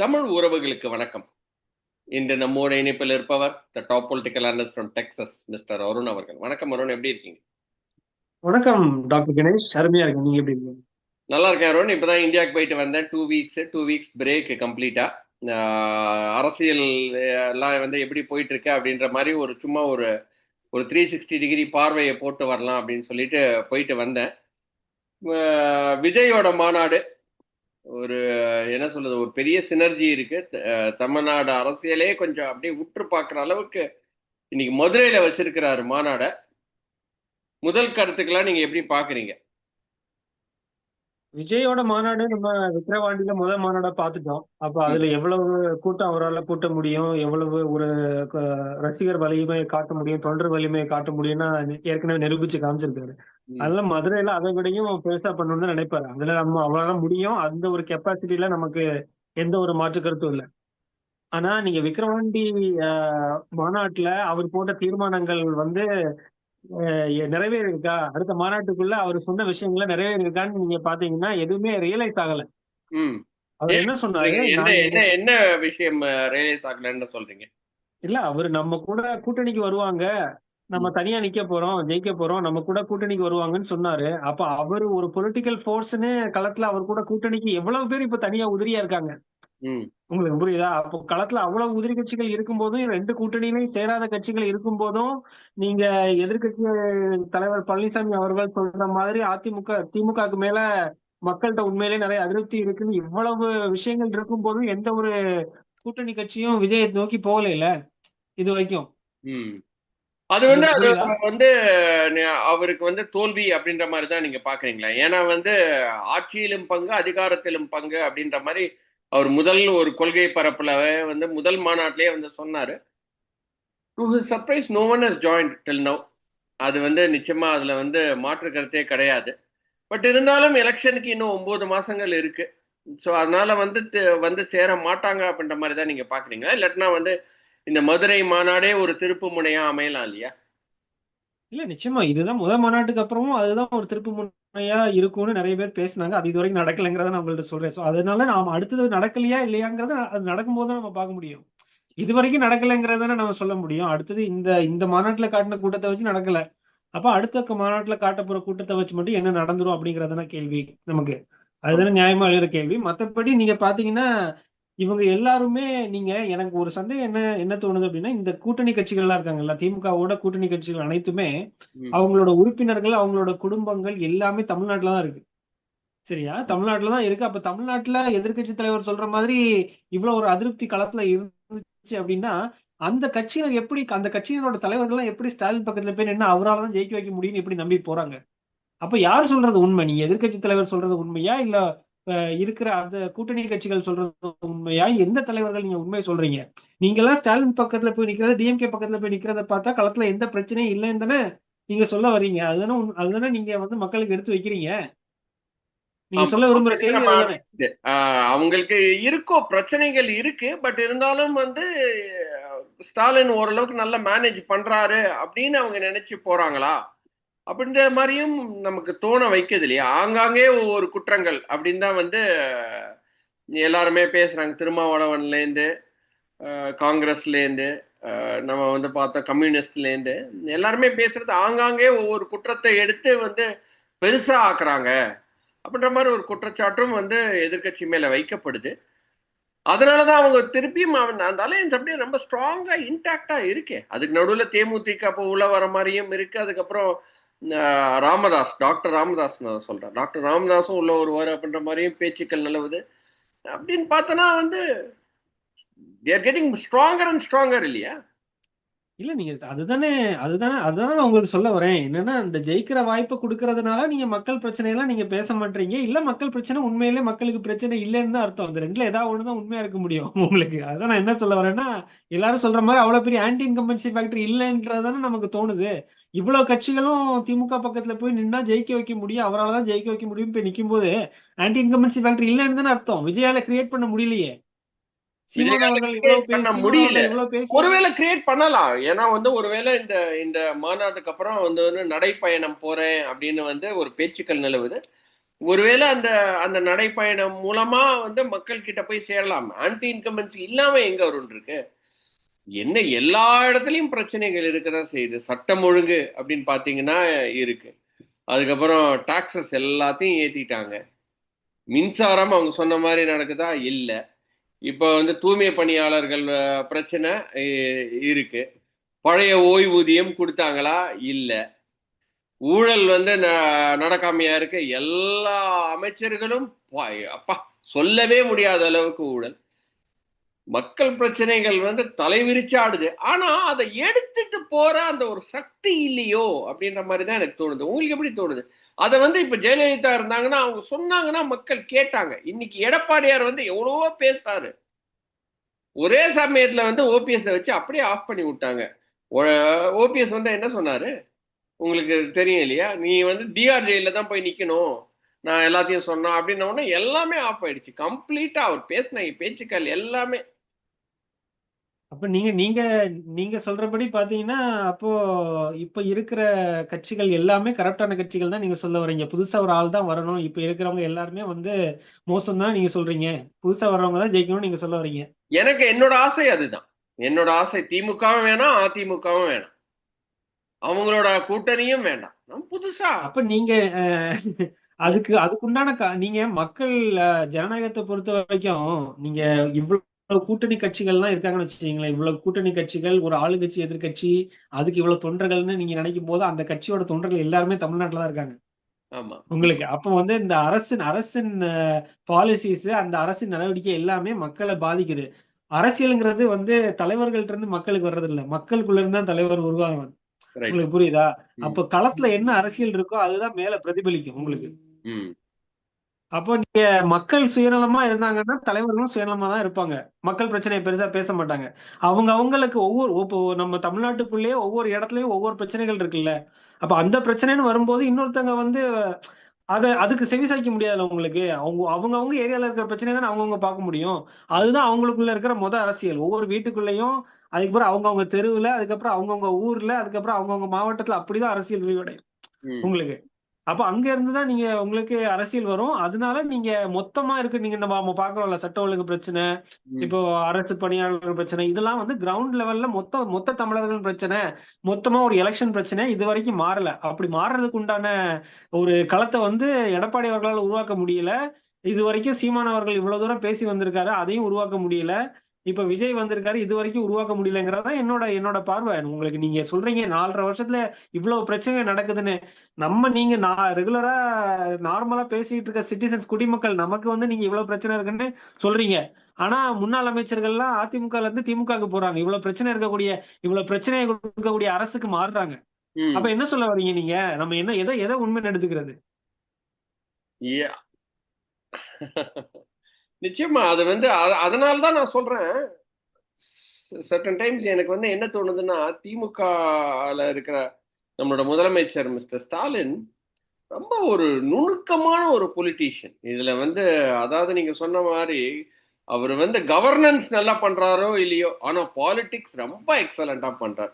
தமிழ் உறவுகளுக்கு வணக்கம். இன்று நம்மோட இணைப்பில் இருப்பவர் the top political analyst from Texas mister Arun அவர்கள். வணக்கம் அருண் எப்படி இருக்கீங்க? வணக்கம் டாக்டர் கணேஷ். அருமையா இருக்கு நீங்க எப்படி இருக்கீங்க? நல்லா இருக்கேன் அருண். இப்பதான் இந்தியாவுக்கு போயிட்டு வந்தேன். Two weeks two weeks break கம்ப்ளீட்டா அரசியல் எல்லாம் வந்து எப்படி போயிட்டு இருக்கு அப்படின்ற மாதிரி ஒரு சும்மா ஒரு ஒரு த்ரீ சிக்ஸ்டி டிகிரி பார்வையை போட்டு வரலாம் அப்படின்னு சொல்லிட்டு போயிட்டு வந்தேன். விஜயோட மாநாடு ஒரு என்ன சொல்றது ஒரு பெரிய சினர்ஜி இருக்கு. தமிழ்நாடு அரசியலே கொஞ்சம் அப்படியே உற்று பார்க்குற அளவுக்கு இன்னைக்கு மதுரையில வச்சிருக்கிறாரு மாநாட. முதல் கருத்துக்கெல்லாம் நீங்க எப்படி பாக்குறீங்க விஜயோட மாநாடு நம்ம விக்கிரவாண்டியில முதல் மாநாடா பார்த்துட்டோம். அப்ப அதுல எவ்வளவு கூட்டம் அவரால் கூட்ட முடியும் எவ்வளவு ஒரு ரசிகர் வலிமையை காட்ட முடியும் தொண்டர் வலிமையை காட்ட முடியும்னா ஏற்கனவே நிரூபிச்சு காமிச்சிருக்காரு. அதெல்லாம் மதுரையில அதை விடையும் பெருசா பண்ணணும்னு தான் நினைப்பாரு. அதுல நம்ம அவரால முடியும். அந்த ஒரு கெப்பாசிட்டில நமக்கு எந்த ஒரு மாற்று கருத்தும் இல்லை. ஆனா நீங்க விக்கிரவாண்டி ஆஹ், மாநாட்டுல அவர் போட்ட தீர்மானங்கள் வந்து அஹ் நிறைவேறிருக்கா அடுத்த மாநாட்டுக்குள்ள அவர் சொன்ன விஷயங்கள நிறைவேறிருக்கான்னு நீங்க பாத்தீங்கன்னா எதுவுமே ரியலைஸ் ஆகல. அவர் என்ன சொன்னாரு? என்ன என்ன விஷயம் ரியலைஸ் ஆகலன்னு சொல்றீங்க? இல்ல அவர் நம்ம கூட கூட்டணிக்கு வருவாங்க. நம்ம தனியா நிக்க போறோம் ஜெயிக்க போறோம் நம்ம கூட கூட்டணிக்கு வருவாங்கன்னு சொன்னாரு. அப்ப அவர் ஒரு பொலிட்டிக்கல் ஃபோர்ஸ்னு களத்துல அவர் கூட கூட்டணிக்கு எவ்வளவு பேர் இப்ப தனியா உதிரியா இருக்காங்க? உங்களுக்கு புரியுதா? அப்போ களத்துல அவ்வளவு உதிரி கட்சிகள் இருக்கும் போதும் ரெண்டு கூட்டணியிலையும் சேராத கட்சிகள் இருக்கும் போதும் நீங்க எதிர்க்கட்சி தலைவர் பழனிசாமி அவர்கள் சொல்ற மாதிரி அதிமுக திமுகவுக்கு மேல மக்கள்கிட்ட உண்மையிலேயே நிறைய அதிருப்தி இருக்குன்னு இவ்வளவு விஷயங்கள் இருக்கும் போதும் எந்த ஒரு கூட்டணி கட்சியும் விஜயை நோக்கி போகல இது வரைக்கும். அது வந்து அது வந்து அவருக்கு வந்து தோல்வி அப்படின்ற மாதிரி தான் நீங்க பாக்குறீங்களா? ஏன்னா வந்து ஆட்சியிலும் பங்கு அதிகாரத்திலும் பங்கு அப்படின்ற மாதிரி அவர் முதல் ஒரு கொள்கை பரப்புல வந்து முதல் மாநாட்டிலேயே வந்து சொன்னாரு. To his surprise no one has join till now அது வந்து நிச்சயமா அதுல வந்து மாற்று கருத்தே கிடையாது. பட் இருந்தாலும் எலெக்ஷனுக்கு இன்னும் ஒன்பது மாசங்கள் இருக்கு. ஸோ அதனால வந்து வந்து சேர மாட்டாங்க அப்படின்ற மாதிரி தான் நீங்க பாக்குறீங்களா? இல்லாட்டினா வந்து இந்த மதுரை மாநாடே ஒரு திருப்பு முனையா அமையலாம் இல்லையா? இல்ல நிச்சயமா. இதுதான் முதல் மாநாட்டுக்கு அப்புறமும் அதுதான் ஒரு திருப்பு முனையா இருக்கும்னு நிறைய பேர் பேசினாங்க. அது இது வரைக்கும் நடக்கலைங்கிறத நான் உங்கள்ட்ட சொல்றேன். அதனால நாம அடுத்தது நடக்கலையா இல்லையாங்கிறத அது நடக்கும்போது தான் நம்ம பார்க்க முடியும். இது வரைக்கும் நடக்கலைங்கிறத நம்ம சொல்ல முடியும். அடுத்தது இந்த இந்த மாநாட்டுல காட்டின கூட்டத்தை வச்சு நடக்கல. அப்ப அடுத்த மாநாட்டுல காட்ட போற கூட்டத்தை வச்சு மட்டும் என்ன நடந்துரும் அப்படிங்கறதான கேள்வி நமக்கு. அதுதானே நியாயமா எழுதுற கேள்வி. மத்தபடி நீங்க பாத்தீங்கன்னா இவங்க எல்லாருமே நீங்க எனக்கு ஒரு சந்தேகம் என்ன என்ன தோணுது அப்படின்னா இந்த கூட்டணி கட்சிகள் எல்லாம் இருக்காங்கல்ல திமுகவோட கூட்டணி கட்சிகள் அனைத்துமே. அவங்களோட உறுப்பினர்கள் அவங்களோட குடும்பங்கள் எல்லாமே தமிழ்நாட்டுல தான் இருக்கு. சரியா? தமிழ்நாட்டுல தான் இருக்கு. அப்ப தமிழ்நாட்டுல எதிர்க்கட்சி தலைவர் சொல்ற மாதிரி இவ்வளவு ஒரு அதிருப்தி களத்துல இருந்துச்சு அப்படின்னா அந்த கட்சியினர் எப்படி அந்த கட்சியினரோட தலைவர்கள் எல்லாம் எப்படி ஸ்டாலின் பக்கத்துல போய் நின்று அவரால தான் ஜெயிக்க வைக்க முடியும்னு எப்படி நம்பி போறாங்க? அப்ப யார் சொல்றது உண்மை? நீங்க எதிர்க்கட்சி தலைவர் சொல்றது உண்மையா? இல்ல இருக்கிற அந்த கூட்டணி கட்சிகள் சொல்றது உண்மையா? எந்த தலைவர்கள் நீங்க உண்மை சொல்றீங்க? நீங்க எல்லாம் ஸ்டாலின் பக்கத்துல போய் நிக்கிறது டிஎம்கே பக்கத்துல போய் நிக்கிறத பார்த்தா களத்துல எந்த பிரச்சனையும் இல்லைன்னு தானே நீங்க சொல்ல வர்றீங்க. அதுதானே அதுதானே நீங்க வந்து மக்களுக்கு எடுத்து வைக்கிறீங்க. நீங்க. சொல்ல விரும்புற செய்தி அவங்களுக்கு இருக்கும் பிரச்சனைகள் இருக்கு பட் இருந்தாலும் வந்து ஸ்டாலின் ஓரளவுக்கு நல்லா மேனேஜ் பண்றாரு அப்படின்னு அவங்க நினைச்சு போறாங்களா? அப்படின்ற மாதிரியும் நமக்கு தோண வைக்கிறது இல்லையா? ஆங்காங்கே ஒவ்வொரு குற்றங்கள் அப்படின்னு தான் வந்து எல்லாருமே பேசுறாங்க. திருமாவளவன்லேருந்து காங்கிரஸ்லேருந்து நம்ம வந்து பார்த்தோம் கம்யூனிஸ்ட்லேருந்து. எல்லாருமே பேசுறது ஆங்காங்கே ஒவ்வொரு குற்றத்தை எடுத்து வந்து பெருசா ஆக்குறாங்க. அப்படின்ற மாதிரி ஒரு குற்றச்சாட்டும் வந்து எதிர்க்கட்சி மேல வைக்கப்படுது. அதனாலதான் அவங்க திருப்பியும் அவன் அந்த அலையன்ஸ் அப்படியே ரொம்ப ஸ்ட்ராங்காக இன்டாக்டாக இருக்கே. அதுக்கு நடுவில் தேமுதிக அப்போ உள்ள வர மாதிரியும் இருக்கு. அதுக்கப்புறம் ராமதாஸ் டாக்டர் ராமதாஸ் நான் சொல்றேன். டாக்டர் ராமதாஸும் உள்ள வருவார் அப்படின்ற மாதிரியும் பேச்சுக்கள் நிலவுது. அப்படின்னு பார்த்தோன்னா வந்து they're getting stronger and stronger இல்லையா? இல்ல நீங்க அதுதானே அதுதானே அதுதானே நான் உங்களுக்கு சொல்ல வரேன். என்னன்னா இந்த ஜெயிக்கிற வாய்ப்பை கொடுக்கறதுனால நீங்க மக்கள் பிரச்சனையெல்லாம் நீங்க பேச மாட்டீங்க. இல்ல மக்கள் பிரச்சனை உண்மையிலே மக்களுக்கு பிரச்சனை இல்லைன்னு தான் அர்த்தம். அந்த ரெண்டுல ஏதாவது ஒண்ணுதான் உண்மையா இருக்க முடியும் உங்களுக்கு. அதான் நான் என்ன சொல்ல வரேன்னா எல்லாரும் சொல்ற மாதிரி அவ்வளவு பெரிய ஆன்டி இன்கம்பன்சி ஃபேக்டரி இல்லைன்றதானே நமக்கு தோணுது. இவ்வளவு கட்சிகளும் திமுக பக்கத்துல போய் நின்னா ஜெயிக்க வைக்க முடியும். அவரால தான் ஜெயிக்க வைக்க முடியும் போய் நிக்கும் போது ஆன்டி இன்கம்பன்சி ஃபேக்டரி இல்லைன்னு தானே அர்த்தம். விஜயால கிரியேட் பண்ண முடியலையே சீமான் விஜயால அவர்கள் create இவ்வளவு பண்ண முடியல. ஒருவேளை கிரியேட் பண்ணலாம். ஏன்னா வந்து ஒருவேளை இந்த இந்த மாநாட்டுக்கு அப்புறம் வந்து வந்து நடைப்பயணம் போறேன் அப்படின்னு வந்து ஒரு பேச்சுக்கள் நிலவுது. ஒருவேளை அந்த அந்த நடைப்பயணம் மூலமா வந்து மக்கள் கிட்ட போய் சேரலாம். ஆன்டி இன்கம்பன்சி இல்லாம எங்க வரும் இருக்கு? என்ன எல்லா இடத்துலயும் பிரச்சனைகள் இருக்கதான் செய்யுது. சட்டம் ஒழுங்கு அப்படின்னு பாத்தீங்கன்னா இருக்கு. அதுக்கப்புறம் டாக்ஸஸ் எல்லாத்தையும் ஏத்திட்டாங்க. மின்சாரம் அவங்க சொன்ன மாதிரி நடக்குதா? இல்லை. இப்போ வந்து தூய்மை பணியாளர்கள் பிரச்சனை இருக்கு. பழைய ஓய்வூதியம் கொடுத்தாங்களா? இல்லை. ஊழல் வந்து ந- நடக்காமையா இருக்கு. எல்லா அமைச்சர்களும் பா- அப்பா சொல்லவே முடியாத அளவுக்கு ஊழல். மக்கள் பிரச்சனைகள் வந்து தலைவிரிச்சாடுது ஆனா அதை எடுத்துட்டு போற அந்த ஒரு சக்தி இல்லையோ அப்படின்ற மாதிரி தான் எனக்கு தோணுது. உங்களுக்கு எப்படி தோணுது? அதை வந்து இப்ப ஜெயலலிதா இருந்தாங்கன்னா அவங்க சொன்னாங்கன்னா மக்கள் கேட்டாங்க. இன்னைக்கு எடப்பாடியார் வந்து எவ்வளவோ பேசுறாரு. ஒரே சமயத்துல வந்து ஓபிஎஸ் வச்சு அப்படியே ஆஃப் பண்ணி விட்டாங்க. ஓபிஎஸ் வந்து என்ன சொன்னாரு? உங்களுக்கு தெரியும் இல்லையா? நீ வந்து டிஆர்ஜேல தான் போய் நிக்கணும். நான் எல்லாத்தையும் சொன்னா அப்படின்ன உடனே எல்லாமே ஆஃப் ஆயிடுச்சு. கம்ப்ளீட்டா அவர் பேசின பேச்சுக்கள் எல்லாமே. அப்ப நீங்க நீங்க நீங்க சொல்றபடி பாத்தீங்கன்னா அப்போ இப்ப இருக்கிற கட்சிகள் எல்லாமே கரப்டான கட்சிகள் தான் நீங்க சொல்ல வர்றீங்க. புதுசா ஒரு ஆள் தான் வரணும். இப்ப இருக்கிறவங்க எல்லாருமே வந்து மோசம் தான் நீங்க சொல்றீங்க. புதுசா வர்றவங்க தான் ஜெயிக்கணும்னு நீங்க சொல்ல வர்றீங்க. எனக்கு என்னோட ஆசை அதுதான். என்னோட ஆசை திமுகவும் வேணாம் அதிமுகவும் வேணாம். அவங்களோட கூட்டணியும் வேண்டாம். புதுசா அப்ப நீங்க அதுக்கு அதுக்குண்டான க- நீங்க மக்கள் ஜனநாயகத்தை பொறுத்த வரைக்கும் நீங்க இவ்வளவு கூட்டணி கட்சிகள்லாம் இருக்காங்கன்னு வச்சுக்கீங்களேன். இவ்வளவு கூட்டணி கட்சிகள் ஒரு ஆளுங்கட்சி எதிர்க்கட்சி அதுக்கு இவ்வளவு தொண்டர்கள்னு நீங்க நினைக்கும் போது அந்த கட்சியோட தொண்டர்கள் எல்லாருமே தமிழ்நாட்டுல தான் இருக்காங்க. உங்களுக்கு அப்ப வந்து இந்த அரசின் அரசின் பாலிசிஸ் அந்த அரசின் நடவடிக்கை எல்லாமே மக்களை பாதிக்குது. அரசியலுங்கிறது வந்து தலைவர்கள்ட்ட இருந்து மக்களுக்கு வர்றது இல்ல மக்களுக்குள்ள இருந்து தலைவர் உருவாகுவாங்க உங்களுக்கு புரியுதா. அப்ப களத்துல என்ன அரசியல் இருக்கோ அதுதான் மேல பிரதிபலிக்கும் உங்களுக்கு. அப்போ நீங்க மக்கள் சுயநலமா இருந்தாங்கன்னா தலைவர்களும் சுயநலமா தான் இருப்பாங்க. மக்கள் பிரச்சனையை பெருசா பேச மாட்டாங்க. அவங்க அவங்களுக்கு ஒவ்வொரு நம்ம தமிழ்நாட்டுக்குள்ளேயே ஒவ்வொரு இடத்துலயும் ஒவ்வொரு பிரச்சனைகள் இருக்குல்ல. அப்ப அந்த பிரச்சனைன்னு வரும்போது இன்னொருத்தங்க வந்து அத அதுக்கு செவிசாய்க்க முடியாதுல்ல உங்களுக்கு? அவங்க அவங்க அவங்க ஏரியால இருக்கிற பிரச்சனை தானே அவங்கவுங்க பார்க்க முடியும். அதுதான் அவங்களுக்குள்ள இருக்கிற முத அரசியல். ஒவ்வொரு வீட்டுக்குள்ளேயும் அதுக்கப்புறம் அவங்கவுங்க தெருவுல அதுக்கப்புறம் அவங்கவுங்க ஊர்ல அதுக்கப்புறம் அவங்கவுங்க மாவட்டத்துல அப்படிதான் அரசியல் விரிவடையும். உங்களுக்கு? அப்ப அங்க இருந்து தான் நீங்க உங்களுக்கு அரசியல் வரும். அதனால நீங்க மொத்தமா இருக்கு நீங்க நம்ம நம்ம பாக்குறோம்ல சட்ட ஒழுங்கு பிரச்சனை ம். இப்போ அரசு பணியாளர்கள் பிரச்சனை இதெல்லாம் வந்து கிரவுண்ட் லெவல்ல மொத்த மொத்த தமிழர்கள் பிரச்சனை மொத்தமா ஒரு எலெக்ஷன் பிரச்சனை இது வரைக்கும் மாறல. அப்படி மாறுறதுக்கு உண்டான ஒரு களத்தை வந்து எடப்பாடி அவர்களால் உருவாக்க முடியல. இது வரைக்கும் சீமான் அவர்கள் இவ்வளவு தூரம் பேசி வந்திருக்காரு அதையும் உருவாக்க முடியல. இப்ப விஜய் வந்திருக்காரு இது வரைக்கும் உருவாக்க முடியலங்கிறதா என்னோட என்னோட பார்வை. உங்களுக்கு நீங்க சொல்றீங்க நாலரை வருஷத்துல இவ்வளவு பிரச்சனை நடக்குதுன்னு. நம்ம நீங்க நான் ரெகுலரா நார்மலா பேசிட்டு இருக்க சிட்டிசன்ஸ் குடிமக்கள் நமக்கு வந்து நீங்க இவ்வளவு பிரச்சனை இருக்குன்னு சொல்றீங்க. ஆனா முன்னாள் அமைச்சர்கள்லாம் அதிமுக ல இருந்து திமுகவுக்கு போறாங்க. இவ்வளவு பிரச்சனை இருக்கக்கூடிய இவ்வளவு பிரச்சனையை கொடுக்கக்கூடிய அரசுக்கு மாறுறாங்க. அப்ப என்ன சொல்ல வர்றீங்க நீங்க? நம்ம என்ன எதை எதை உண்மை எடுத்துக்கிறது. நிச்சயமா அது வந்து அதனால தான் நான் சொல்றேன். சர்டன் டைம்ஸ் எனக்கு வந்து என்ன தோணுதுன்னா திமுகல இருக்கிற நம்மளோட முதலமைச்சர் மிஸ்டர் ஸ்டாலின் ரொம்ப ஒரு நுணுக்கமான ஒரு பொலிட்டீஷியன் இதுல வந்து அதாவது நீங்க சொன்ன மாதிரி அவர் வந்து கவர்னன்ஸ் நல்லா பண்றாரோ இல்லையோ ஆனா பாலிடிக்ஸ் ரொம்ப எக்ஸலண்டா பண்றார்.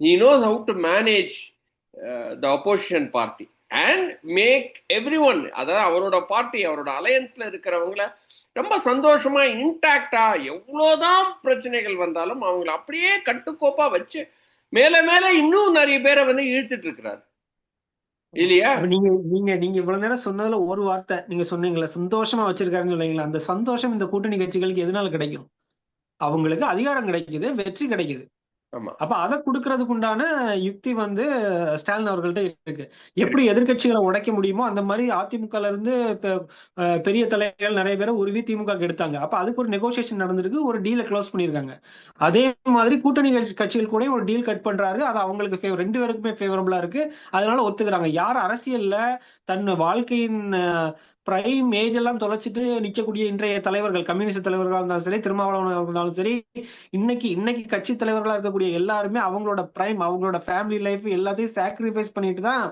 நீ knows how to manage the opposition party and make everyone அதாவது அவரோட பார்ட்டி அவரோட அலையன்ஸ்ல இருக்கிறவங்கள ரொம்ப சந்தோஷமா இன்டாக்டா எவ்வளோதான் பிரச்சனைகள் வந்தாலும் அவங்கள அப்படியே கட்டுக்கோப்பா வச்சு மேல மேல இன்னும் நிறைய பேரை வந்து இழுத்துட்டு இருக்கிறாரு. இல்லையா? நீங்க நீங்க நீங்க இவ்வளவு நேரம் சொன்னதுல ஒரு வார்த்தை நீங்க சொன்னீங்களா சந்தோஷமா வச்சிருக்காருன்னு சொன்னீங்களா அந்த சந்தோஷம் இந்த கூட்டணி கட்சிகளுக்கு எதனால கிடைக்கும்? அவங்களுக்கு அதிகாரம் கிடைக்குது வெற்றி கிடைக்குது. ஆமா. அப்ப அதை கொடுக்கறதுக்கு உண்டான யுக்தி வந்து ஸ்டாலின் அவர்கள்ட்ட இருக்கு. எப்படி எதிர்க்கட்சிகளை உடைக்க முடியுமோ அந்த மாதிரி அதிமுகல இருந்து பெரிய தலைவர்கள் நிறைய பேரை உருவி திமுக எடுத்தாங்க. அப்ப அதுக்கு ஒரு நெகோசியேஷன் நடந்திருக்கு ஒரு டீலை க்ளோஸ் பண்ணிருக்காங்க அதே மாதிரி கூட்டணி கட்சி- கட்சிகள் கூட ஒரு டீல் கட் பண்றாரு. அது அவங்களுக்கு ரெண்டு பேருக்குமே ஃபேவரபிளா இருக்கு. அதனால ஒத்துக்கிறாங்க. யார் அரசியல்ல தன் வாழ்க்கையின் பிரைம் ஏஜ் எல்லாம் தொலைச்சிட்டு நிற்கக்கூடிய இன்றைய தலைவர்கள் கம்யூனிஸ்ட் தலைவர்களா இருந்தாலும் சரி திருமாவளவனாக இருந்தாலும் சரி இன்னைக்கு இன்னைக்கு கட்சி தலைவர்களா இருக்கக்கூடிய எல்லாருமே அவங்களோட பிரைம் அவங்களோட ஃபேமிலி லைஃப் எல்லாத்தையும் சாக்ரிஃபைஸ் பண்ணிட்டு தான்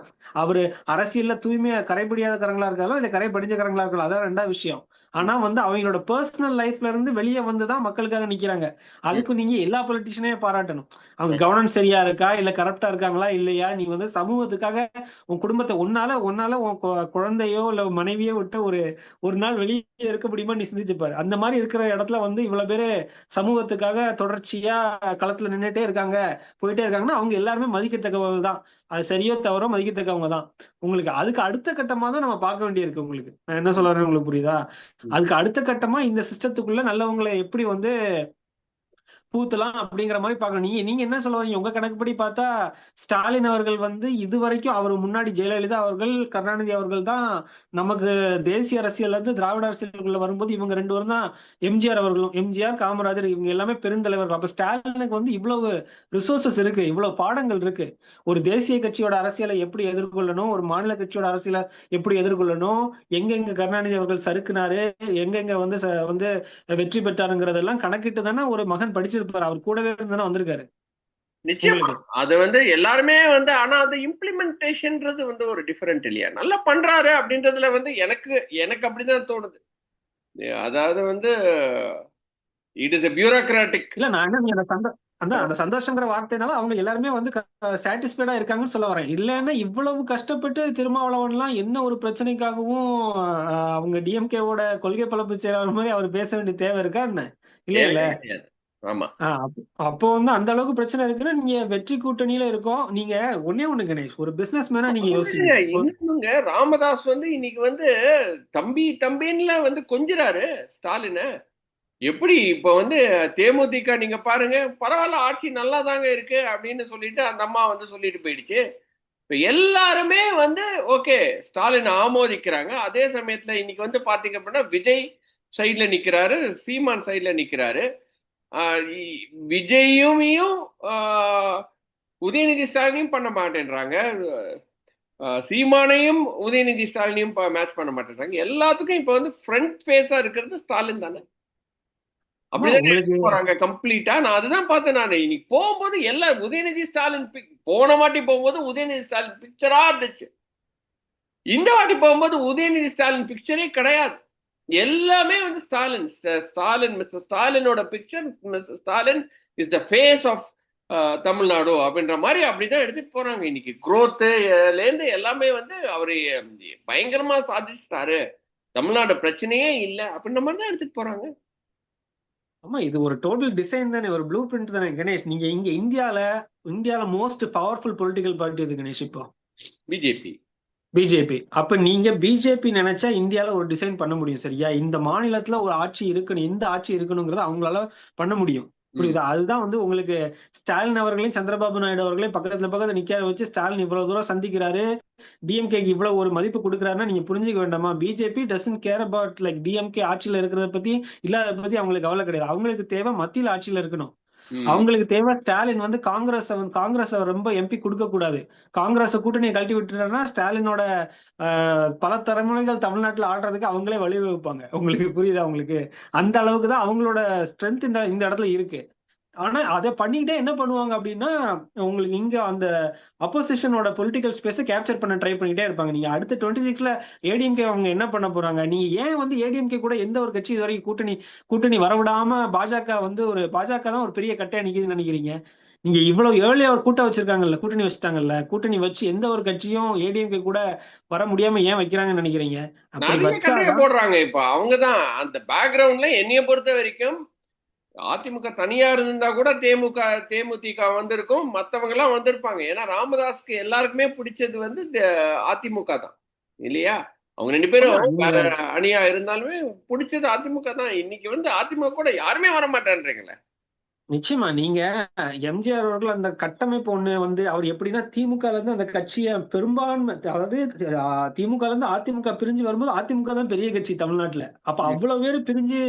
அவரு அரசியல்ல தூய்மையா கரைபிடியாதக்காரங்களா இருக்காலும் இல்லை கரை படிஞ்சக்காரங்களா இருக்கலாம் அதான் ரெண்டாவது விஷயம். ஆனா வந்து அவங்களோட பர்சனல் லைஃப்ல இருந்து வெளியே வந்துதான் மக்களுக்காக நிக்கிறாங்க. அதுக்கு நீங்க எல்லா பொலிட்டிஷியனையும் பாராட்டணும். அவங்க கவர்னன்ஸ் சரியா இருக்கா இல்ல கரெக்டா இருக்காங்களா இல்லையா? நீ வந்து சமூகத்துக்காக உன் குடும்பத்தை உன்னால உன்னால உன் குழந்தையோ இல்ல மனைவியோ விட்டு ஒரு ஒரு நாள் வெளியே இருக்க முடியுமா நீ சிந்திச்சு பாரு. அந்த மாதிரி இருக்கிற இடத்துல வந்து இவ்வளவு பேரு சமூகத்துக்காக தொடர்ச்சியா களத்துல நின்னுட்டே இருக்காங்க போயிட்டே இருக்காங்கன்னா அவங்க எல்லாருமே மதிக்கத்தக்கவங்க தான் அது சரியோ தவறோ மதிக்கத்தக்கவங்க தான் உங்களுக்கு அதுக்கு அடுத்த கட்டமா தான் நம்ம பார்க்க வேண்டியிருக்கு உங்களுக்கு. நான் என்ன சொல்ல வரேன் உங்களுக்கு புரியுதா? அதுக்கு அடுத்த கட்டமா இந்த சிஸ்டத்துக்குள்ள நல்லவங்களை எப்படி வந்து பூத்தலாம் அப்படிங்கிற மாதிரி பார்க்கணும். நீங்க நீங்க என்ன சொல்ல வரீங்க உங்க கணக்குப்படி பார்த்தா ஸ்டாலின் அவர்கள் வந்து இது வரைக்கும் அவர் முன்னாடி ஜெயலலிதா அவர்கள் கருணாநிதி அவர்கள் தான் நமக்கு தேசிய அரசியல்ல இருந்து திராவிட அரசியலுக்குள்ள வரும்போது இவங்க ரெண்டு பேரும் தான் எம்ஜிஆர் அவர்களும். எம்ஜிஆர் காமராஜர் இவங்க எல்லாமே பெருந்தலைவர்கள். அப்ப ஸ்டாலினுக்கு வந்து இவ்வளவு ரிசோர்சஸ் இருக்கு இவ்வளவு பாடங்கள் இருக்கு. ஒரு தேசிய கட்சியோட அரசியலை எப்படி எதிர்கொள்ளணும்? ஒரு மாநில கட்சியோட அரசியலை எப்படி எதிர்கொள்ளணும்? எங்கெங்க கருணாநிதி அவர்கள் சறுக்குனாரு? எங்கெங்க வந்து வந்து வெற்றி பெற்றாருங்கிறதெல்லாம் கணக்கிட்டு தானே ஒரு மகன் படிச்சு படிச்சிருப்பாரு அவர் கூடவே இருந்தானே வந்திருக்காரு. நிச்சயமா. அது வந்து எல்லாருமே வந்து ஆனா அது இம்ப்ளிமெண்டேஷன்ன்றது வந்து ஒரு டிஃபரெண்ட் இல்லையா? நல்லா பண்றாரு அப்படின்றதுல வந்து எனக்கு எனக்கு அப்படிதான் தோணுது. அதாவது வந்து இட் இஸ் bureaucratic. இல்ல நான் என்ன சந்தோ அந்த அந்த சந்தோஷங்கிற வார்த்தைனால அவங்க எல்லாருமே வந்து சாட்டிஸ்ஃபைடா இருக்காங்கன்னு சொல்ல வரேன். இல்லைன்னா இவ்வளவு கஷ்டப்பட்டு திருமாவளவன் எல்லாம் என்ன ஒரு பிரச்சனைக்காகவும் அவங்க டிஎம்கேவோட கொள்கை பரப்பு செயலாளர் மாதிரி அவர் பேச வேண்டிய தேவை இருக்கா என்ன? இல்ல? இல்ல. ஆமா. அப்ப- வந்து அந்த அளவுக்கு பிரச்சனை இருக்குன்னா நீங்க வெற்றி கூட்டணியில இருக்கோம். நீங்க ஒன்னே ஒண்ணு கணேஷ் ஒரு பிசினஸ் மேனா நீங்க யோசிங்க. ராமதாஸ் வந்து இன்னைக்கு வந்து தம்பி தம்பின்ல வந்து கொஞ்சுறாரு ஸ்டாலின. எப்படி இப்ப வந்து தேமுதிக நீங்க பாருங்க பரவாயில்ல ஆட்சி நல்லா தாங்க இருக்கு அப்படின்னு சொல்லிட்டு அந்த அம்மா வந்து சொல்லிட்டு போயிடுச்சு. இப்ப எல்லாருமே வந்து ஓகே ஸ்டாலின் ஆமோதிக்கிறாங்க. அதே சமயத்துல இன்னைக்கு வந்து பாத்தீங்க அப்படின்னா விஜய் சைட்ல நிக்கிறாரு சீமான் சைட்ல நிக்கிறாரு. விஜயுமையும் உதயநிதி ஸ்டாலினையும் பண்ண மாட்டேன்றாங்க. சீமானையும் உதயநிதி ஸ்டாலினையும் மேட்ச் பண்ண மாட்டேன்றாங்க. எல்லாத்துக்கும் இப்ப வந்து ஃப்ரண்ட் ஃபேஸா இருக்கிறது ஸ்டாலின் தானே. அப்படிதான் போறாங்க கம்ப்ளீட்டா நான் அதுதான் பார்த்தேன் நான். இன்னைக்கு போகும்போது எல்லா உதயநிதி ஸ்டாலின் pic- போன வாட்டி போகும்போது உதயநிதி ஸ்டாலின் பிக்சரா இருந்துச்சு. இந்த வாட்டி போகும்போது உதயநிதி ஸ்டாலின் பிக்சரே கிடையாது. எல்லாமே வந்து ஸ்டாலின் ஸ்ட- Stalin mister ஸ்டாலினோட picture mister Stalin is the face of Tamil Nadu அப்படின்ற மாதிரி அப்படிதான் எடுத்துட்டு போறாங்க. இன்னைக்கு இருந்து எல்லாமே வந்து அவரு பயங்கரமா சாதிச்சிட்டாரு. தமிழ்நாடு பிரச்சனையே இல்லை அப்படின்ற மாதிரி தான் எடுத்துட்டு போறாங்க. ஆமா இது ஒரு டோட்டல் டிசைன் தானே ஒரு ப்ளூ பிரிண்ட் தானே கணேஷ். நீங்க இங்க இந்தியால இந்தியால மோஸ்ட் பவர்ஃபுல் பொலிட்டிக்கல் பார்ட்டி இது கணேஷ் இப்போ? பிஜேபி பிஜேபி அப்ப நீங்க பிஜேபி நினைச்சா இந்தியால ஒரு டிசைன் பண்ண முடியும் சரியா இந்த மாநிலத்துல ஒரு ஆட்சி இருக்கணும் எந்த ஆட்சி இருக்கணுங்கிறத அவங்களால பண்ண முடியும். புரியுதா? அதுதான் வந்து உங்களுக்கு ஸ்டாலின் அவர்களையும் சந்திரபாபு நாயுடு அவர்களையும் பக்கத்துல பக்கத்துல நிக்க வச்சு ஸ்டாலின் இவ்வளவு தூரம் சந்திக்கிறாரு. டிஎம்கேக்கு இவ்வளவு ஒரு மதிப்பு கொடுக்குறாருன்னா நீங்க புரிஞ்சுக்க வேண்டாமா? BJP doesn't care about like DMK ஆட்சியில இருக்கிறத பத்தி இல்லாத பத்தி அவங்களுக்கு கவலை கிடையாது. அவங்களுக்கு தேவை மத்தியில ஆட்சியில இருக்கணும். அவங்களுக்கு தேவை ஸ்டாலின் வந்து காங்கிரஸ் வந்து காங்கிரஸ் ரொம்ப எம்பி கொடுக்க கூடாது. காங்கிரஸ் கூட்டணியை கழட்டி விட்டுனா ஸ்டாலினோட ஆஹ், பல தலைமுறைகள் தமிழ்நாட்டுல ஆடுறதுக்கு அவங்களே வழிவகுப்பாங்க. உங்களுக்கு புரியுதா அவங்களுக்கு அந்த அளவுக்கு தான் அவங்களோட ஸ்ட்ரென்த் இந்த இந்த இடத்துல இருக்கு. ஆனா அதை பண்ணிக்கிட்டே என்ன பண்ணுவாங்க அப்படின்னா உங்களுக்கு இங்க அந்த அப்போசிஷனோட பொலிட்டிக்கல் ஸ்பேஸை கேப்சர் பண்ண ட்ரை பண்ணிக்கிட்டே இருப்பாங்க. நீங்க அடுத்த டுவெண்ட்டி சிக்ஸ்ல ஏடிஎம்கே அவங்க என்ன பண்ண போறாங்க? நீங்க ஏன் வந்து ஏடிஎம்கே கூட எந்த ஒரு கட்சி இது வரைக்கும் கூட்டணி கூட்டணி வரவிடாம பாஜக வந்து ஒரு பாஜக தான் ஒரு பெரிய கட்டையா நிக்குதுன்னு நினைக்கிறீங்க? நீங்க இவ்வளவு ஏர்லியா ஒரு கூட்டம் வச்சிருக்காங்கல்ல கூட்டணி வச்சுட்டாங்கல்ல கூட்டணி வச்சு எந்த ஒரு கட்சியும் ஏடிஎம்கே கூட வர முடியாம ஏன் வைக்கிறாங்கன்னு நினைக்கிறீங்க? போடுறாங்க இப்ப. அவங்கதான் அந்த பேக்ரவுண்ட்ல என்னைய பொறுத்த வரைக்கும் அதிமுக தனியா இருந்தா கூட தேமுக தேமுதிக வந்திருக்கும் மத்தவங்க எல்லாம் வந்திருப்பாங்க. ஏன்னா ராமதாஸ்க்கு எல்லாருக்குமே பிடிச்சது வந்து அதிமுக தான். இல்லையா? அவங்க ரெண்டு பேரும் வேற அணியா இருந்தாலுமே பிடிச்சது அதிமுக தான். இன்னைக்கு வந்து அதிமுக கூட யாருமே வர மாட்டேன்றீங்களே நிச்சயமா. நீங்க எம்ஜிஆர் அவர்கள் அந்த கட்டமைப்பு ஒண்ணு வந்து அவர் எப்படின்னா திமுக ல இருந்து அந்த கட்சியை பெரும்பான்மை அதாவது அஹ், திமுக ல இருந்து அதிமுக பிரிஞ்சு வரும்போது அதிமுக தான் பெரிய கட்சி தமிழ்நாட்டுல. அப்ப அவ்வளவு பேர் பிரிஞ்சு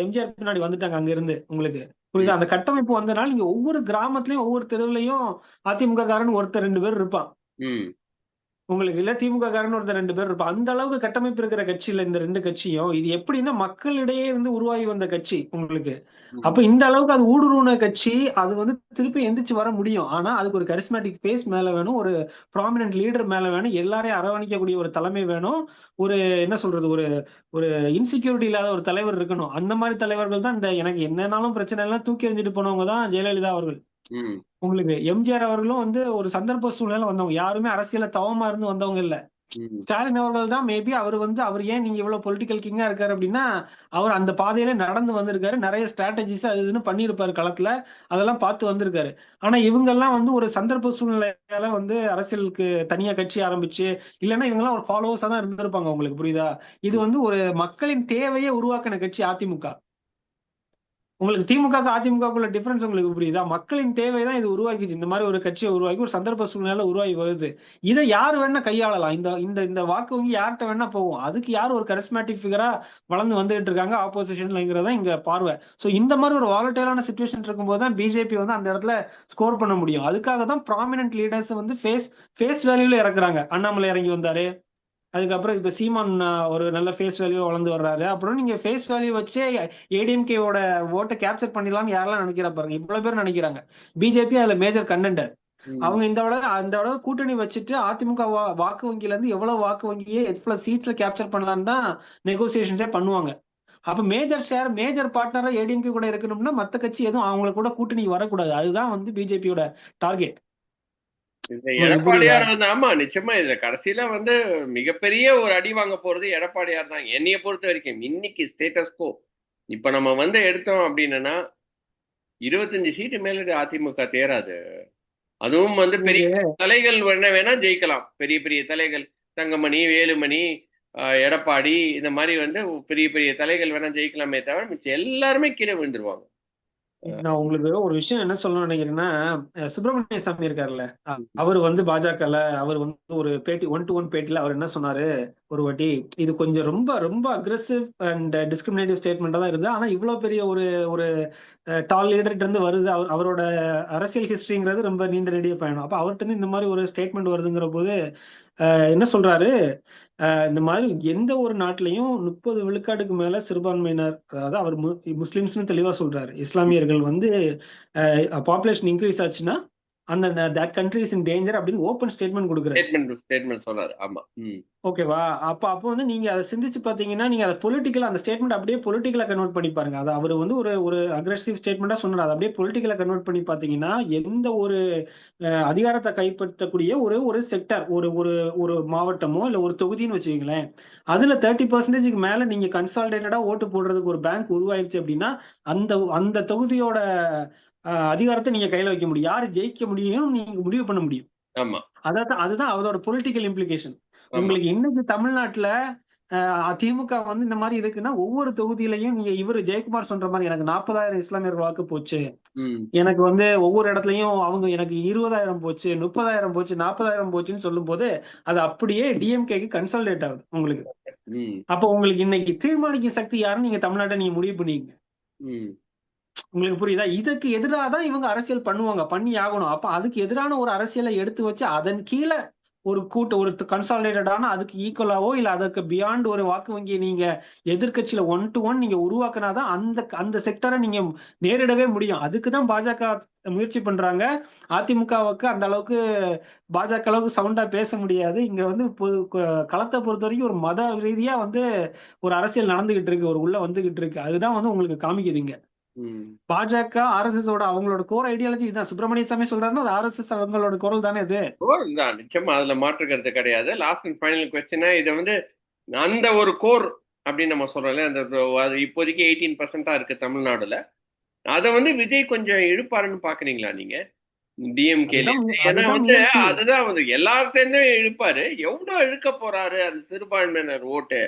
எம்ஜிஆர் பின்னாடி வந்துட்டாங்க அங்க இருந்து உங்களுக்கு. புரியுதா? அந்த கட்டமைப்பு வந்தனால நீங்க ஒவ்வொரு கிராமத்துலயும் ஒவ்வொரு தெருவுலயும் அதிமுக காரன் ஒருத்தர் ரெண்டு பேர் இருப்பான். உங்களுக்கு இல்ல திமுக காரன்னு ஒருத்தர் ரெண்டு பேர் இருப்பான். அந்த அளவுக்கு கட்டமைப்பு இருக்கிற கட்சியில இந்த ரெண்டு கட்சியும் இது எப்படின்னா மக்களிடையே இருந்து உருவாகி வந்த கட்சி உங்களுக்கு. அப்ப இந்த அளவுக்கு அது ஊடுருவன கட்சி அது வந்து திருப்பி எந்திரிச்சு வர முடியும். ஆனா அதுக்கு ஒரு கரிஸ்மேட்டிக் ஃபேஸ் மேல வேணும் ஒரு ப்ராமினன்ட் லீடர் மேல வேணும் எல்லாரையும் அரவணைக்கக்கூடிய ஒரு தலைமை வேணும். ஒரு என்ன சொல்றது ஒரு ஒரு இன்செக்யூரிட்டி இல்லாத ஒரு தலைவர் இருக்கணும். அந்த மாதிரி தலைவர்கள் தான் இந்த எனக்கு என்னன்னாலும் பிரச்சனை எல்லாம் தூக்கி எறிஞ்சிட்டு போனவங்க தான் ஜெயலலிதா அவர்கள். ம், உங்களுக்கு எம்ஜிஆர் அவர்களும் வந்து ஒரு சந்தர்ப்ப சூழ்நிலை வந்தவங்க. யாருமே அரசியல தவமா இருந்து வந்தவங்க இல்ல. ம், ஸ்டாலின் அவர்கள் தான் மேபி அவர் வந்து அவர் ஏன் நீங்க இவ்வளவு பொலிட்டிக்கல் கிங்கா இருக்காரு அப்படின்னா அவர் அந்த பாதையில நடந்து வந்திருக்காரு. நிறைய ஸ்ட்ராட்டஜிஸ் அது இதுன்னு பண்ணியிருப்பாரு களத்துல. அதெல்லாம் பார்த்து வந்திருக்காரு. ஆனா இவங்க எல்லாம் வந்து ஒரு சந்தர்ப்ப சூழ்நிலையால வந்து அரசியலுக்கு தனியா கட்சி ஆரம்பிச்சு இல்லைன்னா இவங்க எல்லாம் ஒரு ஃபாலோவர்ஸா தான் இருந்திருப்பாங்க உங்களுக்கு புரியுதா? இது வந்து ஒரு மக்களின் தேவையை உருவாக்கின கட்சி அதிமுக. உங்களுக்கு திமுக அதிமுகக்குள்ள டிஃபரன்ஸ் உங்களுக்கு புரியுதா? மக்களின் தேவை தான் இது உருவாக்கிச்சு. இந்த மாதிரி ஒரு கட்சியை உருவாக்கி ஒரு சந்தர்ப்ப சூழ்நிலை உருவாகி வருது. இதை யார் வேணா கையாளலாம். இந்த இந்த இந்த வாக்கு வங்கி யார்கிட்ட வேணா போகும். அதுக்கு யார் ஒரு கரிஸ்மேட்டிக் ஃபிகரா வளர்ந்து வந்துகிட்டு இருக்காங்க ஆப்போசிஷன்லங்கிறதா இங்க பார்வை. ஸோ இந்த மாதிரி ஒரு வாலட்டைலான சுச்சுவேஷன் இருக்கும்போது தான் பிஜேபி வந்து அந்த இடத்துல ஸ்கோர் பண்ண முடியும். அதுக்காக தான் ப்ராமினன்ட் லீடர்ஸ் வந்து ஃபேஸ் ஃபேஸ் வேல்யூல இறக்குறாங்க. அண்ணாமலை இறங்கி வந்தாரு. அதுக்கப்புறம் இப்ப சீமான் ஒரு நல்ல ஃபேஸ் வேல்யூ வளர்ந்து வர்றாரு. அப்புறம் நீங்க ஃபேஸ் வேல்யூ வச்சே ஏடிஎம்கேவோட ஓட்டை கேப்சர் பண்ணிடலாம்னு யாரெல்லாம் நினைக்கிறா பாருங்க. இவ்வளவு பேர் நினைக்கிறாங்க. பிஜேபி அதுல மேஜர் கண்டென்டர் ம். அவங்க இந்த தடவை அந்த தடவை கூட்டணி வச்சுட்டு அதிமுக வாக்கு வங்கியில இருந்து எவ்வளவு வாக்கு வங்கியே எவ்வளவு சீட்ஸ்ல கேப்சர் பண்ணலாம்னு தான் நெகோசியேஷன்ஸே பண்ணுவாங்க. அப்ப மேஜர் ஷேர் மேஜர் பார்ட்னரா ஏடிஎம்கே கூட இருக்கணும்னா மத்த கட்சி எதுவும் அவங்கள கூட கூட்டணி வரக்கூடாது. அதுதான் வந்து பிஜேபியோட டார்கெட் எடப்பாடியார் வந்து ஆமா நிச்சயமா இதுல கடைசியில வந்து மிகப்பெரிய ஒரு அடி வாங்க போறது எடப்பாடியார் தான். என்னைய பொறுத்த வரைக்கும் இன்னைக்கு ஸ்டேட்டஸ்கோ இப்ப நம்ம வந்து எடுத்தோம் அப்படின்னா இருபத்தஞ்சு சீட்டு மேல அதிமுக தேராது. அதுவும் வந்து பெரிய தலைகள் வேணா வேணா ஜெயிக்கலாம். பெரிய பெரிய தலைகள் தங்கமணி வேலுமணி எடப்பாடி இந்த மாதிரி வந்து பெரிய பெரிய தலைகள் வேணா ஜெயிக்கலாமே தவிர மிச்சம் எல்லாருமே கீழே விழுந்துருவாங்க. நான் உங்களுக்கு ஒரு விஷயம் என்ன சொல்லணும்னு நினைக்கிறேன்னா சுப்பிரமணிய சாமி இருக்காருல்ல அவர் வந்து பாஜகல அவர் வந்து ஒரு பேட்டி ஒன் டு ஒன் பேட்டில அவர் என்ன சொன்னாரு ஒரு வாட்டி இது கொஞ்சம் ரொம்ப ரொம்ப அக்ரெசிவ் அண்ட் டிஸ்கிரிமினேட்டிவ் ஸ்டேட்மெண்டா தான் இருந்தது. ஆனா இவ்வளவு பெரிய ஒரு ஒரு டால் லீடர்கிட்ட இருந்து வருது. அவர் அவரோட அரசியல் ஹிஸ்டரிங்கிறது ரொம்ப நீண்ட நெடிய பயணம். அப்ப அவர்கிட்ட இருந்து இந்த மாதிரி ஒரு ஸ்டேட்மெண்ட் வருதுங்கிற போது என்ன சொல்றாரு? இந்த மாதிரி எந்த ஒரு நாட்டிலையும் முப்பது விழுக்காட்டுக்கு மேல சிறுபான்மையினர் அதாவது அவர் முஸ்லிம்ஸ்னு தெளிவா சொல்றாரு. இஸ்லாமியர்கள் வந்து பாப்புலேஷன் இன்க்ரீஸ் ஆச்சுன்னா அந்த that country is in danger அப்படின்னு ஓப்பன் ஸ்டேட்மெண்ட் கொடுக்குறாரு. ஸ்டேட்மெண்ட் ஸ்டேட்மெண்ட் சொல்றாரு. ஆமா. ஓகேவா அப்ப அப்போ வந்து நீங்க அதை சிந்திச்சு பாத்தீங்கன்னா நீங்க அதை பொலிட்டிக்கலா அந்த ஸ்டேட்மெண்ட் அப்படியே பொலிட்டிக்கலா கன்வெர்ட் பண்ணி பாருங்க. அது அவர் வந்து ஒரு ஒரு அக்ரெசிவ் ஸ்டேட்மெண்டா சொன்னார். அதை அப்படியே பொலிட்டிக்கலா கன்வெர்ட் பண்ணி பாத்தீங்கன்னா எந்த ஒரு அதிகாரத்தை கைப்பற்றக்கூடிய ஒரு ஒரு செக்டர் ஒரு ஒரு ஒரு மாவட்டமோ இல்ல ஒரு தொகுதின்னு வச்சுக்கீங்களேன் அதுல தேர்ட்டி பர்சன்டேஜ்க்கு மேல நீங்க கன்சால்டேட்டடா ஓட்டு போடுறதுக்கு ஒரு பேங்க் உருவாயிருச்சு அப்படின்னா அந்த அந்த தொகுதியோட அதிகாரத்தை நீங்க கையில வைக்க முடியும். யாரு ஜெயிக்க முடியும் நீங்க முடிவு பண்ண முடியும். அதான் அதுதான் அதோட பொலிட்டிக்கல் இம்ப்ளிகேஷன் உங்களுக்கு இன்னைக்கு தமிழ்நாட்டுல திமுக வந்து இந்த மாதிரி இருக்குன்னா ஒவ்வொரு தொகுதியிலையும் நீங்க இவரு ஜெயக்குமார் சொல்ற மாதிரி எனக்கு நாற்பதாயிரம் இஸ்லாமியர் வாக்கு போச்சு. எனக்கு வந்து ஒவ்வொரு இடத்துலயும் அவங்க எனக்கு இருபதாயிரம் போச்சு முப்பதாயிரம் போச்சு நாற்பதாயிரம் போச்சுன்னு சொல்லும் போது அது அப்படியே டிஎம்கேக்கு கன்சல்டேட் ஆகுது உங்களுக்கு. அப்போ உங்களுக்கு இன்னைக்கு தீர்மானிக்கும் சக்தி யாருன்னு நீங்க தமிழ்நாட்டை நீங்க முடிவு பண்ணீங்க உங்களுக்கு புரியுதா? இதுக்கு எதிராக தான் இவங்க அரசியல் பண்ணுவாங்க பண்ணி ஆகணும். அப்ப அதுக்கு எதிரான ஒரு அரசியலை எடுத்து வச்சு அதன் கீழே ஒரு கூட்ட ஒரு கன்சாலிடேட்டடான அதுக்கு ஈக்குவலாவோ இல்ல அதுக்கு பியாண்ட் ஒரு வாக்கு வங்கியை நீங்க எதிர்க்கட்சியில ஒன் டு ஒன் நீங்க உருவாக்குனாதான் அந்த அந்த செக்டரை நீங்க நேரிடவே முடியும். அதுக்கு தான் பாஜக முயற்சி பண்றாங்க. அதிமுகவுக்கு அந்த அளவுக்கு பாஜக அளவுக்கு சவுண்டா பேச முடியாது. இங்க வந்து களத்தை பொறுத்த வரைக்கும் ஒரு மத ரீதியா வந்து ஒரு அரசியல் நடந்துகிட்டு இருக்கு ஒரு உள்ள வந்துகிட்டு இருக்கு. அதுதான் வந்து உங்களுக்கு காமிக்குது பாஜக ஆர்எஸ்எஸ் ஓட அவங்களோட கோர் ஐடியாலஜி இதுதான் சுப்பிரமணிய சாமி சொல்றாருன்னா அது ஆர்எஸ்எஸ் அவங்களோட குரல் தானே இது? கோர் தான். நிச்சயமா அதுல மாற்றுக்கிறது கிடையாது. லாஸ்ட் அண்ட் ஃபைனல் கொஸ்டினா இதை வந்து அந்த ஒரு கோர் அப்படின்னு நம்ம சொல்றோம்ல அந்த இப்போதைக்கு எயிட்டீன் பர்சன்டா இருக்கு தமிழ்நாடுல. அதை வந்து விஜய் கொஞ்சம் இழுப்பாருன்னு பாக்குறீங்களா நீங்க? அதுதான் ஏன்னா வந்து. அதுதான் வந்து எல்லார்ட்டேருந்தும் இழுப்பாரு. எவ்வளவு இழுக்க போறாரு அந்த சிறுபான்மையினர் ஓட்டு?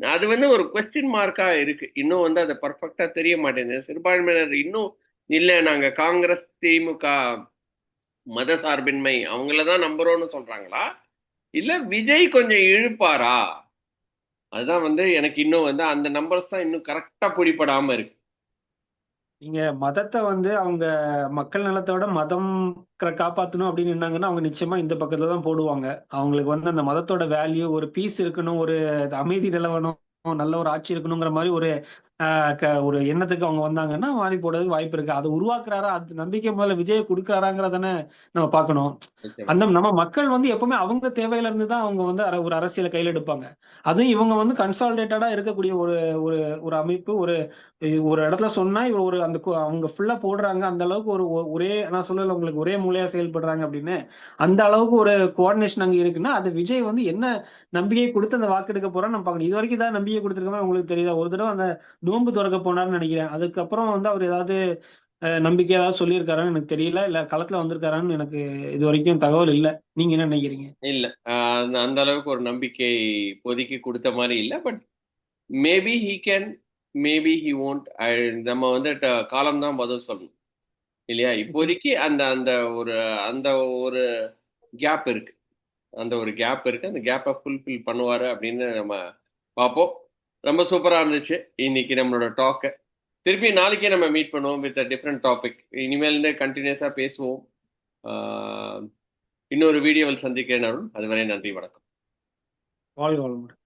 அது வந்து ஒரு கொஸ்டின் மார்க்கா இருக்கு. இன்னும் வந்து அதை பர்ஃபெக்டா தெரிய மாட்டேங்குது. சிறுபான்மையினர் இன்னும் இல்லை நாங்க காங்கிரஸ் திமுக மத சார்பின்மை அவங்கள தான் நம்புறோம்னு சொல்றாங்களா? இல்ல விஜய் கொஞ்சம் இழுப்பாரா? அதுதான் வந்து எனக்கு இன்னும் வந்து அந்த நம்பர்ஸ் தான் இன்னும் கரெக்டா பிடிபடாம இருக்கு. நீங்க மதத்தை வந்து அவங்க மக்கள் நலத்தோட மதம் க- காப்பாத்தணும் அப்படின்னு நின்னாங்கன்னா அவங்க நிச்சயமா இந்த பக்கத்துல தான் போடுவாங்க. அவங்களுக்கு வந்து அந்த மதத்தோட வேல்யூ ஒரு பீஸ் இருக்கணும் ஒரு அமைதி நிலவணும் நல்ல ஒரு ஆட்சி இருக்கணுங்கிற மாதிரி ஒரு ஆஹ் க- ஒரு எண்ணத்துக்கு அவங்க வந்தாங்கன்னா மாறி போடுறதுக்கு வாய்ப்பு இருக்கு. அதை உருவாக்குறாரா அது நம்பிக்கை முதல்ல விஜய் கொடுக்குறாராங்கிறதானே நம்ம பார்க்கணும். நிச்சயமா. அந்த நம்ம மக்கள் வந்து எப்பவுமே அவங்க தேவையில இருந்து தான் அவங்க வந்து அர- ஒரு அரசியலை கையில் எடுப்பாங்க. அதுவும் இவங்க வந்து கன்சாலிடேட்டடா இருக்கக்கூடிய ஒரு ஒரு ஒரு அமைப்பு ஒரு ஒரு இடத்துல சொன்னா இவ ஒரு அந்த கு- அவங்க ஃபுல்லா போடுறாங்க. அந்த அளவுக்கு ஒரு ஒ- ஒரே நான் சொல்லல உங்களுக்கு ஒரே மூலையா செயல்படுறாங்க அப்படின்னு. அந்த அளவுக்கு ஒரு கோஆர்டினேஷன் அங்க இருக்குன்னா அது விஜய் வந்து என்ன நம்பிக்கை கொடுத்து அந்த வாக்கெடுக்க போறான்னு நம்ம பார்க்கணும். இது வரைக்கும் தான் நம்பிக்கை கொடுத்துருக்கோமே உங்களுக்கு தெரியுதா? ஒரு தடவை அந்த நோன்பு திறக்க போனார்னு நினைக்கிறேன். அதுக்கப்புறம் வந்து அவர் ஏதாவது நம்பிக்கை ஏதாவது சொல்லியிருக்காரான்னு எனக்கு தெரியல. இல்ல களத்துல வந்திருக்காரான்னு எனக்கு இது வரைக்கும் தகவல் இல்ல. நீங்க என்ன நினைக்கிறீங்க? இல்ல. அந்த- அளவுக்கு ஒரு நம்பிக்கை இப்போதைக்கு கொடுத்த மாதிரி இல்ல. But maybe he can maybe he won't. நம்ம வந்து காலம் தான் பதில் சொல்லணும். இல்லையா? இப்போதைக்கு அந்த அந்த ஒரு அந்த ஒரு கேப் இருக்கு. அந்த ஒரு கேப் இருக்கு. அந்த கேப்பை ஃபுல்ஃபில் பண்ணுவாரு அப்படின்னு நம்ம பார்ப்போம். ரொம்ப சூப்பரா இருந்துச்சு. இன்னைக்கு நம்மளோட டாக்கு திருப்பி நாளைக்கே நம்ம மீட் பண்ணுவோம் வித் டிஃப்ரெண்ட் டாபிக் இனிமேல் கண்டினியூஸாக பேசுவோம். இன்னொரு வீடியோவில் சந்திக்கிறேன் அருண். அதுவரை நன்றி வணக்கம். வாழ்க வளமுடன்.